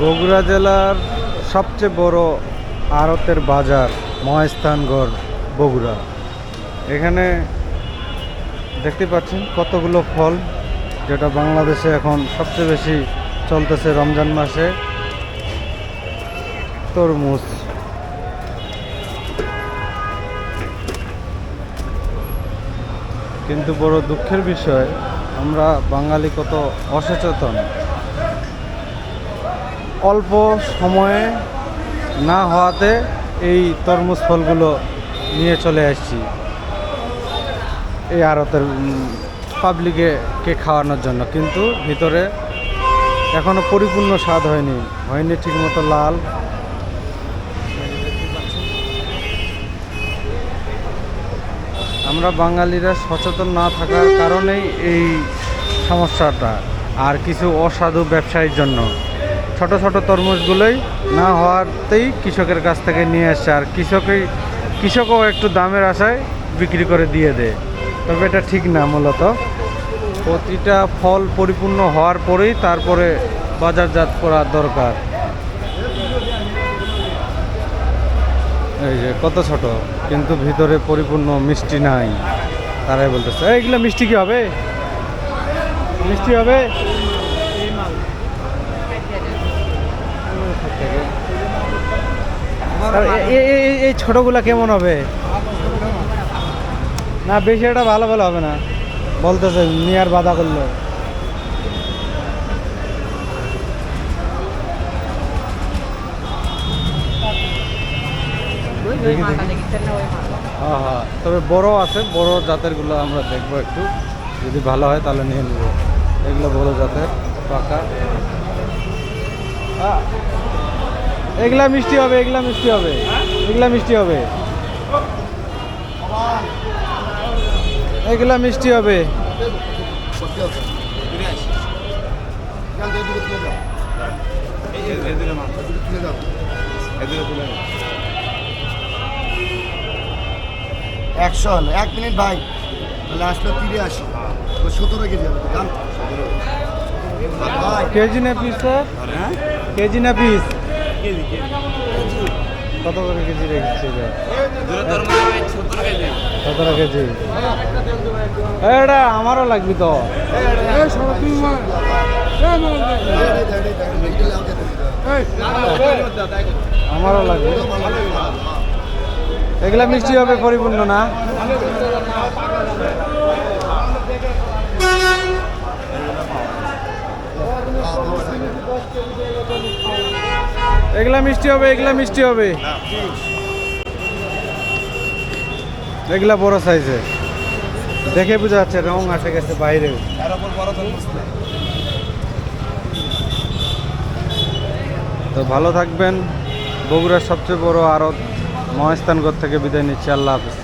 বগুড়া জেলার সবচেয়ে বড় আড়তের বাজার মহাস্থানগড় বগুড়া। এখানে দেখতে পাচ্ছেন কতগুলো ফল, যেটা বাংলাদেশে এখন সবচেয়ে বেশি চলতেছে রমজান মাসে। তরমুজ। কিন্তু বড় দুঃখের বিষয়, আমরা বাঙালি কত অসচেতন। অল্প সময়ে না হওয়াতে এই তরমুজ ফলগুলো নিয়ে চলে আসছি। এই আড়তের পাবলিকে খাওয়ানোর জন্য। কিন্তু ভিতরে এখনও পরিপূর্ণ স্বাদ হয়নি। হয়নি ঠিকমতো লাল। আমরা বাঙালিরা সচেতন না থাকার কারণেই এই সমস্যাটা। আর কিছু অসাধু ব্যবসায়ীর জন্য। ছোট ছোট তরমুজগুলোই না হওয়াতেই কৃষকের কাছ থেকে নিয়ে আসছে আর কৃষকই, কৃষকও একটু দামের আশায় বিক্রি করে দিয়ে দেয়। তবে এটা ঠিক না মূলত। প্রতিটা ফল পরিপূর্ণ হওয়ার পরেই তারপরে বাজারজাত করা দরকার। এই যে কত ছোট, কিন্তু ভিতরে পরিপূর্ণ মিষ্টি নাই। তারাই বলতেছে এইগুলো মিষ্টি কি হবে? মিষ্টি হবে? এই ছোটগুলা কেমন হবে? না, বেশি একটা ভালো ভালো হবে না। বলতেছে নিয়ার বাধা করল। হ্যাঁ হ্যাঁ। তবে বড় আছে, বড় জাতেরগুলো আমরা দেখব একটু। যদি ভালো হয়, তাহলে নিয়ে নেব। এগুলো বড় জাতের, পাকা। এগুলা মিষ্টি হবে এগুলা মিষ্টি হবে এগুলা মিষ্টি হবে। এগুলা মিষ্টি হবে। একশো হলো। এক মিনিট ভাই তাহলে আসলো তিরে আসি সতেরো কেজি হবে কেজি না পিস স্যার কেজি না পিস কত করে কেজি রেখেছি সতেরো কেজি। এটা আমারও লাগবে তো। আমারও লাগবে। এগুলা মিষ্টি হবে পরিপূর্ণ না? এগুলা মিষ্টি হবে এগুলা মিষ্টি হবে। এগুলা বড় সাইজে। দেখে বোঝা যাচ্ছে রং আসে গেছে বাইরে। তো ভালো থাকবেন। বগুড়ার সবচেয়ে বড় আরত মহাস্থানগড় থেকে বিদায় নিচ্ছি। আল্লাহ হাফিজ।